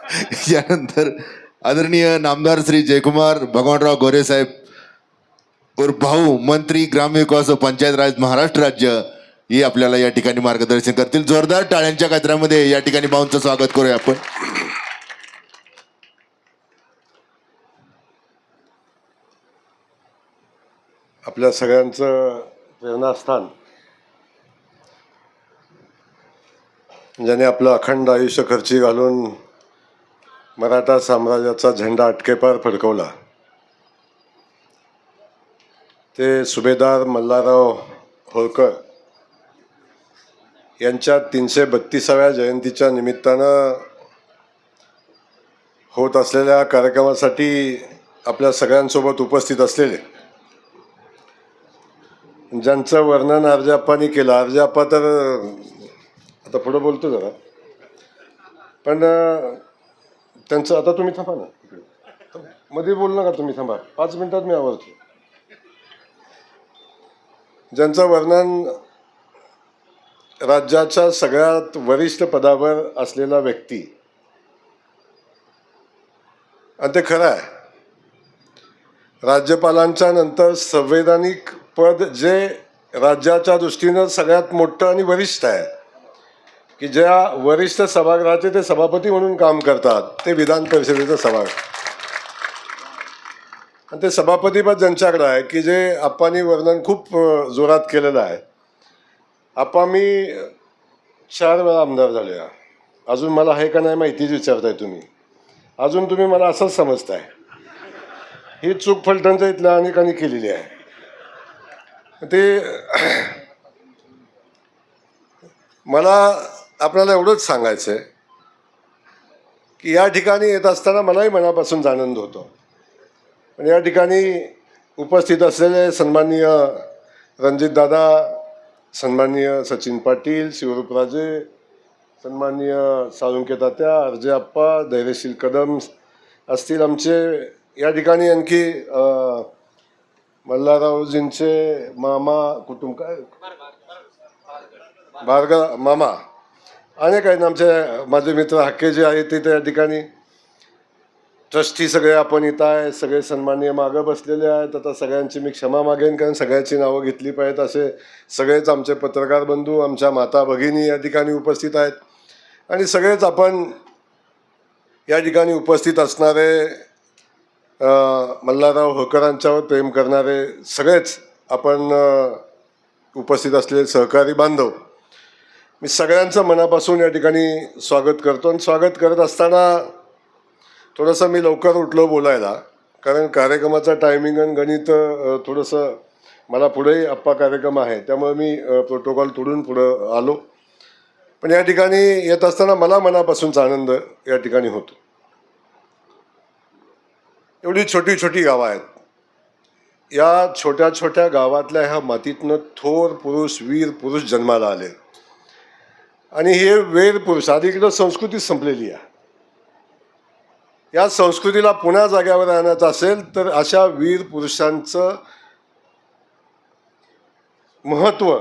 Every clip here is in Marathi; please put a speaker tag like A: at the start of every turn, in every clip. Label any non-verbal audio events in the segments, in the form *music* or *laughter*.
A: *laughs* यानंतर आदरणीय नामदार श्री जयकुमार भगवानराव गोरे साहेब और भाऊ मंत्री ग्रामविकास व पंचायत राज महाराष्ट्र राज्य हे आपल्याला या ठिकाणी मार्गदर्शन करतील. जोरदार टाळ्यांच्या गजरामध्ये या ठिकाणी भाऊंचं स्वागत करूया आपण.
B: आपल्या सगळ्यांचं प्रेरणास्थान. ज्याने आपलं अखंड आयुष्य खर्ची घालून मराठा साम्राज्याचा झेंडा अटकेपार फडकवला. ते सुभेदार मल्हारराव होळकर यांच्या तीनशे बत्तीसाव्या जयंतीच्या निमित्तानं होत असलेल्या कार्यक्रमासाठी आपल्या सगळ्यांसोबत उपस्थित असलेले. ज्यांचं वर्णन अर्जाप्पानी केलं अर्जाप्पा तर आता पुढं बोलतो जरा. पण त्यांचं आता तुम्ही थांबा ना इकडे. मध्ये बोल नका तुम्ही थांबा. पाच मिनिटात मी आवडतो ज्यांचं वर्णन राज्याच्या सगळ्यात वरिष्ठ पदावर असलेला व्यक्ती. आणि ते खरं आहे. राज्यपालांच्या नंतर संवैधानिक पद जे राज्याच्या दृष्टीनं सगळ्यात मोठं आणि वरिष्ठ आहे की ज्या वरिष्ठ सभागृहाचे ते सभापती म्हणून काम करतात ते विधान परिषदेचं सभागृह आणि ते सभापतीपद ज्यांच्याकडं आहे की जे आप्पानी वर्णन खूप जोरात केलेलं आहे. आप्पा मी चार वेळा आमदार झाले आहे. अजून मला आहे का नाही माहितीच विचारताय तुम्ही. अजून तुम्ही मला असंच समजताय. ही चूक फलटणच्या इथल्या अनेकांनी केलेली आहे. ते *clears throat* मला आपल्याला एवढंच सांगायचं आहे की या ठिकाणी येत असताना मलाही मनापासून आनंद होतो. पण या ठिकाणी उपस्थित असलेले सन्माननीय रणजितदादा सन्माननीय सचिन पाटील शिवरूपराजे सन्माननीय साळुंके तात्या अर्जे आप्पा धैर्यशील कदम असतील आमचे. या ठिकाणी आणखी मल्हाररावजींचे मामा कुटुंब काय? भार्गव मामा. अनेक आहेत आमचे माझे मित्र हक्के जे आहेत ते त्या ठिकाणी. ट्रस्टी सगळे आपण इथं आहे सगळे सन्माननीय मागं बसलेले आहेत. आता सगळ्यांची मी क्षमा मागेन कारण सगळ्यांची नावं घेतली पाहिजेत असे सगळेच आमचे पत्रकार बंधू आमच्या माता भगिनी या ठिकाणी उपस्थित आहेत. आणि सगळेच आपण या ठिकाणी उपस्थित असणारे मल्हारराव होळकरांच्यावर प्रेम करणारे सगळेच आपण उपस्थित असलेले सहकारी बांधव मी सगळ्यांचं मनापासून या ठिकाणी स्वागत करतो आणि स्वागत करत असताना थोडंसं मी लवकर उठलो बोलायला कारण कार्यक्रमाचा टायमिंग आणि गणित थोडंसं मला पुढेही अप्पा कार्यक्रम आहे त्यामुळे मी प्रोटोकॉल तोडून पुढं आलो. पण या ठिकाणी येत असताना मला मनापासूनचा आनंद या ठिकाणी होतो. एवढी छोटी छोटी गावं आहेत. या छोट्या छोट्या गावातल्या ह्या मातीतनं थोर पुरुष वीर पुरुष जन्माला आले आणि हे वेळ पुरुष आधी इकडं संस्कृती संपलेली आहे. या संस्कृतीला पुन्हा जाग्यावर आणायचं असेल तर अशा वीर पुरुषांचं महत्त्व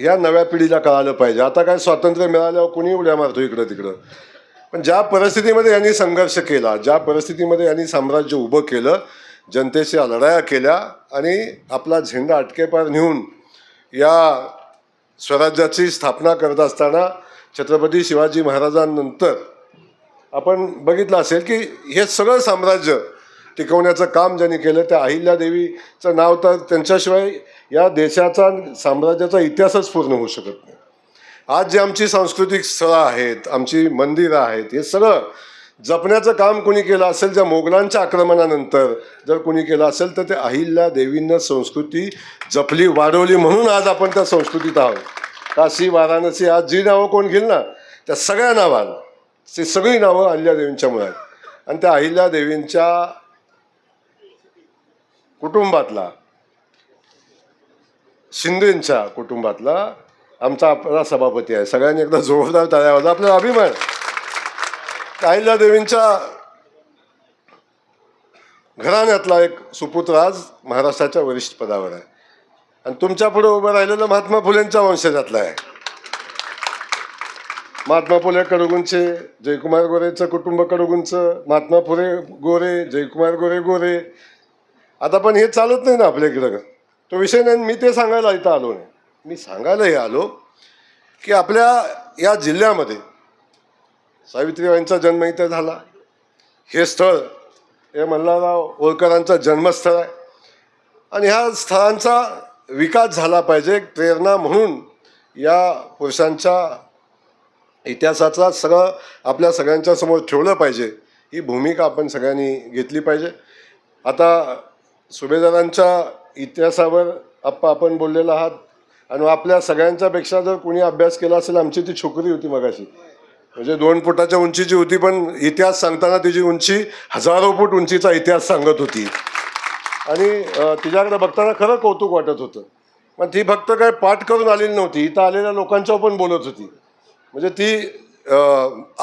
B: या नव्या पिढीला कळालं पाहिजे. आता काय स्वातंत्र्य मिळाल्यावर कोणी उड्या मारतो इकडं तिकडं. पण ज्या परिस्थितीमध्ये यांनी संघर्ष केला ज्या परिस्थितीमध्ये यांनी साम्राज्य उभं केलं जनतेशी लढाया केल्या आणि आपला झेंडा अटकेपार नेऊन या स्वराज्याची स्थापना करत असताना छत्रपती शिवाजी महाराजांनंतर आपण बघितलं असेल की हे सगळं साम्राज्य टिकवण्याचं काम ज्यांनी केलं त्या अहिल्यादेवीचं नाव तर त्यांच्याशिवाय या देशाचा साम्राज्याचा इतिहासच पूर्ण होऊ शकत नाही. आज जी आमची सांस्कृतिक स्थळं आहेत आमची मंदिरं आहेत हे सगळं जपण्याचं काम कोणी केलं असेल ज्या मोगलांच्या आक्रमणानंतर जर कोणी केलं असेल तर ते अहिल्या देवींना संस्कृती जपली वाढवली म्हणून आज आपण त्या संस्कृतीत आहोत. काशी वाराणसी आज जी नावं कोण घेईल ना त्या सगळ्या नावाला ती सगळी नावं अहिल्यादेवींच्यामुळे आहेत. आणि त्या अहिल्यादेवींच्या कुटुंबातला शिंदेंच्या कुटुंबातला आमचा आपला सभापती आहे. सगळ्यांनी एकदा जोरदार तयार होता आपला अभिमान अहिल्यादेवींच्या घराण्यातला एक सुपुत्र आज महाराष्ट्राच्या वरिष्ठ पदावर आहे. आणि तुमच्यापुढे उभं राहिलेलं महात्मा फुलेंच्या वंशजातला आहे. महात्मा फुले कडगुंचे जयकुमार गोरेचं कुटुंब कडुगुंचं महात्मा फुले गोरे जयकुमार गोरे गोरे. आता पण हे चालत नाही ना आपल्या इकडं. तो विषय नाही मी ते सांगायला इथं आलो नाही. मी सांगायलाही आलो की आपल्या या जिल्ह्यामध्ये सावित्रीबाईंचा जन्म इथे झाला. हे स्थळ हे मल्हारराव होळकरांचं जन्मस्थळ आहे. आणि ह्या स्थळांचा विकास झाला पाहिजे एक प्रेरणा म्हणून या पुरुषांच्या इतिहासाचा सगळं आपल्या सगळ्यांच्या समोर ठेवलं पाहिजे. ही भूमिका आपण सगळ्यांनी घेतली पाहिजे. आता सुभेदारांच्या इतिहासावर आप्पा आपण बोललेला आहात. आणि आपल्या सगळ्यांच्यापेक्षा जर कोणी अभ्यास केला असेल आमची ती छोकरी होती मगाशी. म्हणजे दोन फुटाच्या उंचीची होती पण इतिहास सांगताना तिची उंची हजारो फूट उंचीचा इतिहास सांगत होती. आणि तिच्याकडे बघताना खरं कौतुक वाटत होतं. पण ती फक्त काय पाठ करून आलेली नव्हती इथं आलेल्या लोकांच्या पण बोलत होती. म्हणजे ती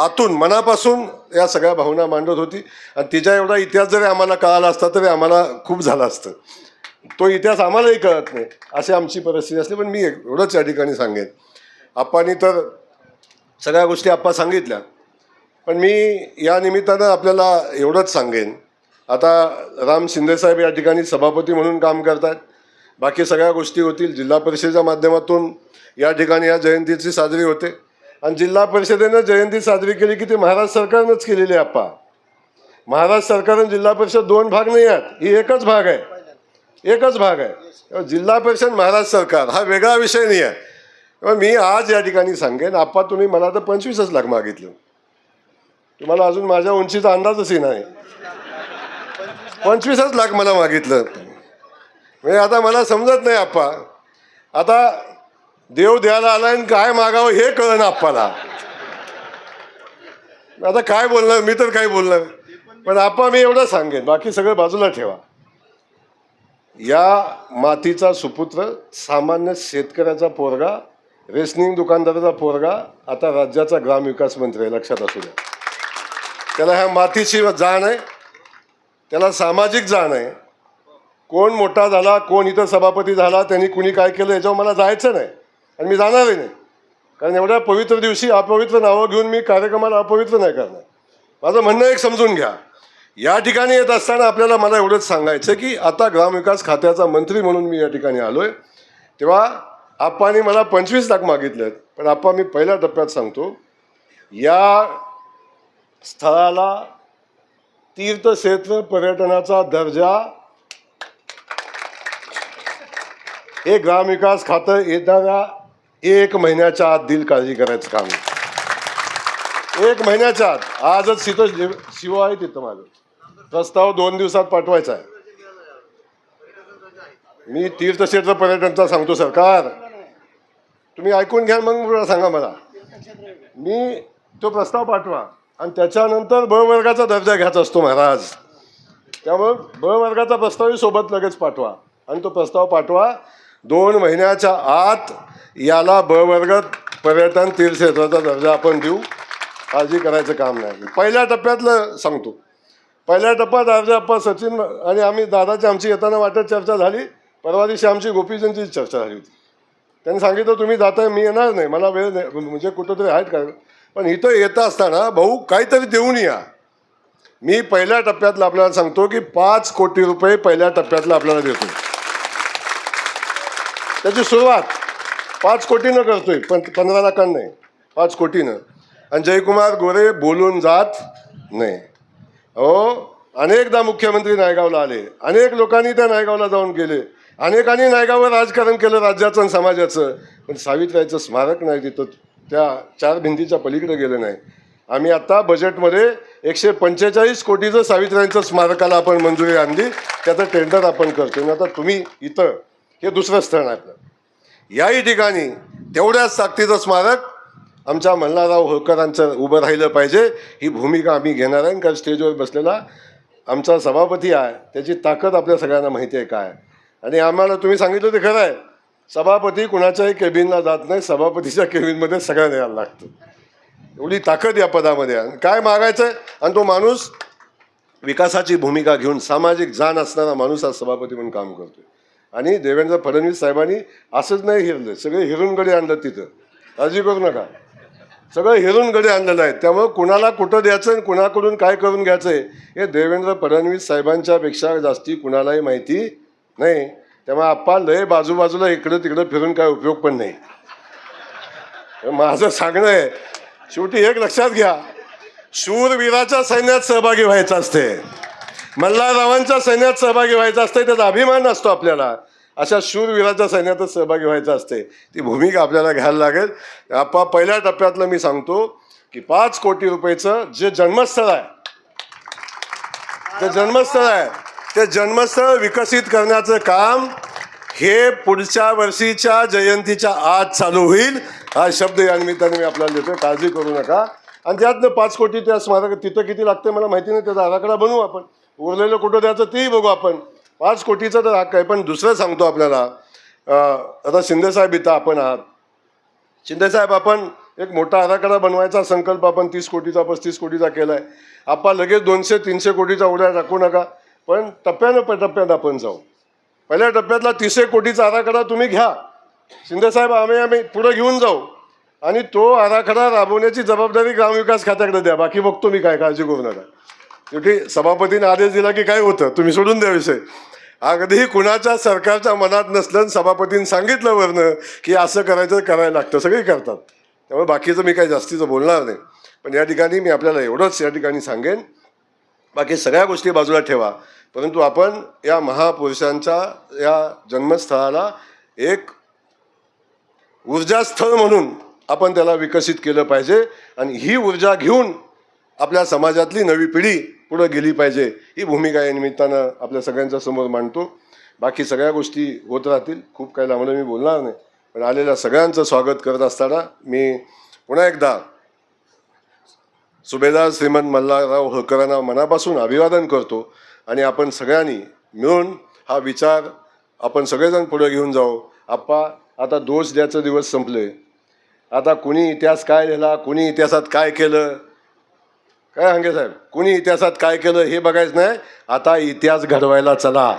B: आतून मनापासून या सगळ्या भावना मांडत होती. आणि तिच्या एवढा इतिहास जरी आम्हाला कळाला असता तरी आम्हाला खूप झाला असतं. तो इतिहास आम्हालाही कळत नाही अशी आमची परिस्थिती असली पण मी एवढंच या ठिकाणी सांगेन. आप्पानी तर सगळ्या गोष्टी आप्पा सांगितल्या. पण मी या निमित्तानं आपल्याला एवढंच सांगेन. आता राम शिंदेसाहेब या ठिकाणी सभापती म्हणून काम करतात. बाकी सगळ्या गोष्टी होतील. जिल्हा परिषदेच्या माध्यमातून या ठिकाणी या जयंतीची साजरी होते. आणि जिल्हा परिषदेनं जयंती साजरी केली की ती महाराष्ट्र सरकारनंच केलेली आहे आप्पा. महाराष्ट्र सरकार आणि जिल्हा परिषद दोन भाग नाही आहेत. ही एकच भाग आहे. एकच भाग आहे. जिल्हा परिषद महाराष्ट्र सरकार. हा वेगळा विषय नाही आहे. तेव्हा मी आज या ठिकाणी सांगेन आप्पा तुम्ही मला तर पंचवीसच लाख मागितलं. तुम्हाला अजून माझ्या उंचीचा अंदाजही नाही पंचवीसच लाख मला मागितलं. म्हणजे आता मला समजत नाही आप्पा. आता देव द्यायला आला आणि काय मागावं हे कळन आप्पाला. आता काय बोलणार मी तर काय बोलणार पण आप्पा मी एवढं सांगेन बाकी सगळं बाजूला ठेवा. या मातीचा सुपुत्र सामान्य शेतकऱ्याचा पोरगा रेशनिंग दुकानदाराचा पोरगा आता राज्याचा ग्रामविकास मंत्री आहे लक्षात असू द्या. त्याला ह्या मातीची जाण आहे त्याला सामाजिक जाण आहे. कोण मोठा झाला कोण इथं सभापती झाला त्यांनी कुणी काय केलं याच्यावर मला जायचं नाही. आणि मी जाणारही नाही. कारण एवढ्या पवित्र दिवशी अपवित्र नावं घेऊन मी कार्यक्रमाला अपवित्र नाही करणार. माझं म्हणणं एक समजून घ्या. या ठिकाणी येत असताना आपल्याला मला एवढंच सांगायचं की आता ग्रामविकास खात्याचा मंत्री म्हणून मी या ठिकाणी आलो आहे तेव्हा आप्पानी मला पंचवीस लाख मागितले आहेत पण आप्पा मी पहिल्या टप्प्यात सांगतो या स्थळाला तीर्थक्षेत्र पर्यटनाचा दर्जा हे ग्रामविकास खातं येणाऱ्या एक महिन्याच्या आत दिल काळजी करायचं काम. एक महिन्याच्या आत. आजच तिथं शिव- शिव आहे तिथं माझं प्रस्ताव दोन दिवसात पाठवायचा आहे. मी तीर्थक्षेत्र पर्यटनचा सांगतो सरकार. तुम्ही ऐकून घ्या मग मला सांगा मला. मी तो प्रस्ताव पाठवा आणि त्याच्यानंतर बळवर्गाचा दर्जा घ्यायचा असतो महाराज. त्यामुळं बळवर्गाचा प्रस्तावही सोबत लगेच पाठवा आणि तो प्रस्ताव पाठवा. दोन महिन्याच्या आत याला बळवर्ग पर्यटन तीर्थक्षेत्राचा दर्जा आपण देऊ. काळजी करायचं काम नाही. पहिल्या टप्प्यातलं सांगतो. पहिल्या टप्प्यात अर्ज अप्पा सचिन आणि आम्ही दादाची आमची येताना वाटत चर्चा झाली. परवा दिवशी आमची गोपीजनची चर्चा झाली होती. त्यांनी सांगितलं तुम्ही जाताय मी येणार नाही. मला वेळ नाही. म्हणजे कुठंतरी आहेत का? पण इथं येत असताना भाऊ काहीतरी देऊन या. मी पहिल्या टप्प्यातलं आपल्याला सांगतो की पाच कोटी रुपये पहिल्या टप्प्यातलं आपल्याला देतो. त्याची सुरुवात. पाच कोटीनं करतोय पण पंधरा लाखांना नाही. पाच कोटीनं. आणि जयकुमार गोरे बोलून जात नाही. हो अनेकदा मुख्यमंत्री नायगावला आले. अनेक लोकांनी त्या नायगावला जाऊन गेले. अनेकांनी नायगावर राजकारण केलं राज्याचं आणि समाजाचं. पण सावित्र्याचं स्मारक नाही तिथं. त्या चार भिंतीच्या पलीकडे गेलं नाही. आम्ही आता बजेटमध्ये एकशे पंचेचाळीस कोटीचं सावित्र्यांचं स्मारकाला आपण मंजुरी आणली. त्याचं टेंडर आपण करतो आणि आता तुम्ही इथं हे दुसरं स्थळ आहे आपलं. याही ठिकाणी तेवढ्याच ताकदीचं स्मारक आमच्या मल्हारराव होळकरांचं उभं राहिलं पाहिजे. ही भूमिका आम्ही घेणार आहे. कारण स्टेजवर बसलेला आमचा सभापती आहे. त्याची ताकद आपल्या सगळ्यांना माहिती आहे काय आणि आम्हाला तुम्ही सांगितलं ते खरं आहे. सभापती कुणाच्याही केबिनला जात नाही सभापतीच्या केबिनमध्ये सगळ्यांना यायला लागतं. एवढी ताकद या पदामध्ये आणि काय मागायचं आहे आणि तो माणूस विकासाची भूमिका घेऊन सामाजिक जाण असणारा माणूस आज सभापती म्हणून काम करतोय. आणि देवेंद्र फडणवीस साहेबांनी असंच नाही हिरलं सगळे हिरून गडे आणलं तिथं. काळजी करू नका. सगळं हेरूनकडे आणलेलं आहे त्यामुळं कुणाला कुठं द्यायचं आणि कुणाकडून काय करून घ्यायचं आहे हे देवेंद्र फडणवीस साहेबांच्यापेक्षा जास्ती कुणालाही माहिती नाही त्यामुळे आप्पा लय बाजूबाजूला इकडं तिकडं फिरून काय उपयोग पण नाही. माझं सांगणं आहे शेवटी एक लक्षात घ्या शूरवीराच्या सैन्यात सहभागी व्हायचं असते. मल्हाररावांच्या सैन्यात सहभागी व्हायचं असते त्याचा अभिमान असतो आपल्याला. अशा शूरवीराच्या सैन्यातच सहभागी व्हायचं असते. ती भूमिका आपल्याला घ्यायला लागेल. आप्पा पहिल्या टप्प्यातलं मी सांगतो की पाच कोटी रुपयेचं जे जन्मस्थळ आहे ते जन्मस्थळ आहे ते जन्मस्थळ विकसित करण्याचं काम हे पुढच्या वर्षीच्या जयंतीच्या आज चालू होईल. हा शब्द या निमित्ताने मी आपल्याला देतो काळजी करू नका. आणि त्यातनं पाच कोटी त्या स्मारक तिथं किती लागते मला माहिती नाही. त्याचा आराखडा बनवू आपण. उरलेलं कुठं द्यायचं तेही बघू आपण. पाच कोटीचा तर हक्क आहे. पण दुसरं सांगतो आपल्याला आता शिंदेसाहेब इथं आपण आहात. शिंदेसाहेब आपण एक मोठा आराखडा बनवायचा संकल्प आपण तीस कोटीचा पस्तीस कोटीचा केला आहे आपण लगेच दोनशे तीनशे कोटीचा उड्या टाकू नका. पण टप्प्यानं प- टप्प्यात आपण जाऊ. पहिल्या टप्प्यातला तीसशे कोटीचा आराखडा तुम्ही घ्या. शिंदेसाहेब आम्ही आम्ही पुढे घेऊन जाऊ. आणि तो आराखडा राबवण्याची जबाबदारी ग्रामविकास खात्याकडे द्या. बाकी बघतो मी काय काळजी करू नका. शेवटी सभापतीने आदेश दिला की काय होतं तुम्ही सोडून द्या विषय. अगदी कुणाच्या सरकारच्या मनात नसलं सभापतींनी सांगितलं वरनं की असं करायचं करायला लागतं सगळे करतात. त्यामुळे बाकीचं मी काही जास्तीचं बोलणार नाही. पण या ठिकाणी मी आपल्याला एवढंच या ठिकाणी सांगेन. बाकी सगळ्या गोष्टी बाजूला ठेवा. परंतु आपण या महापुरुषांच्या या जन्मस्थळाला एक ऊर्जास्थळ म्हणून आपण त्याला विकसित केलं पाहिजे आणि ही ऊर्जा घेऊन आपल्या समाजातली नवी पिढी पुढं गेली पाहिजे ही भूमिका या निमित्तानं आपल्या सगळ्यांच्या समोर मांडतो. बाकी सगळ्या गोष्टी होत राहतील. खूप काही लांबलं मी बोलणार नाही. पण आलेल्या सगळ्यांचं स्वागत करत असताना मी पुन्हा एकदा सुभेदार श्रीमंत मल्हारराव होळकरांना मनापासून अभिवादन करतो आणि आपण सगळ्यांनी मिळून हा विचार आपण सगळेजण पुढे घेऊन जाऊ. आप्पा आता दोष द्यायचा दिवस संपले. आता कुणी इतिहास काय लिहिला कुणी इतिहासात काय केलं? काय हांगे साहेब? कुणी इतिहासात काय केलं हे बघायचं नाही. आता इतिहास घडवायला चला.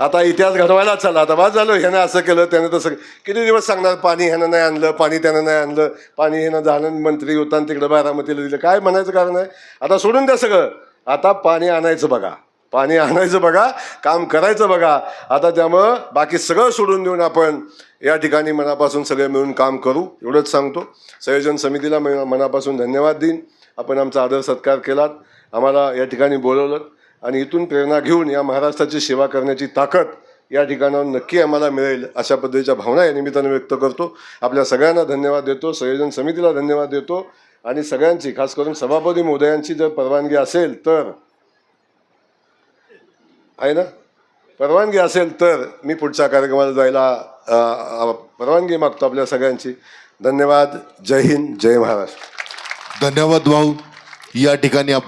B: आता इतिहास घडवायला चला आता बाद झालं ह्यानं असं केलं त्यानं तसं किती दिवस सांगणार पाणी ह्यानं नाही आणलं पाणी त्यानं नाही आणलं पाणी ह्यानं झालं मंत्री होता तिकडं बारामतीला दिलं. काय म्हणायचं कारण आहे? आता सोडून द्या सगळं. आता पाणी आणायचं बघा. पाणी आणायचं बघा काम करायचं बघा. आता त्यामुळं बाकी सगळं सोडून देऊन आपण या ठिकाणी मनापासून सगळे मिळून काम करू. एवढंच सांगतो. संयोजन समितीला मनापासून धन्यवाद देईन. आपण आमचा आदर सत्कार केलात. आम्हाला या ठिकाणी बोलवलं. आणि इथून प्रेरणा घेऊन या महाराष्ट्राची सेवा करण्याची ताकद या ठिकाणावर नक्की आम्हाला मिळेल अशा पद्धतीच्या भावना या निमित्ताने व्यक्त करतो. आपल्या सगळ्यांना धन्यवाद देतो. संयोजन समितीला धन्यवाद देतो. आणि सगळ्यांची खास करून सभापती महोदयांची जर परवानगी असेल तर आहे ना? परवानगी असेल तर मी पुढच्या कार्यक्रमाला जायला परवानगी मागतो आपल्या सगळ्यांची. धन्यवाद. जय हिंद. जय महाराष्ट्र.
A: धन्यवाद भाऊ. या ठिकाणी आपण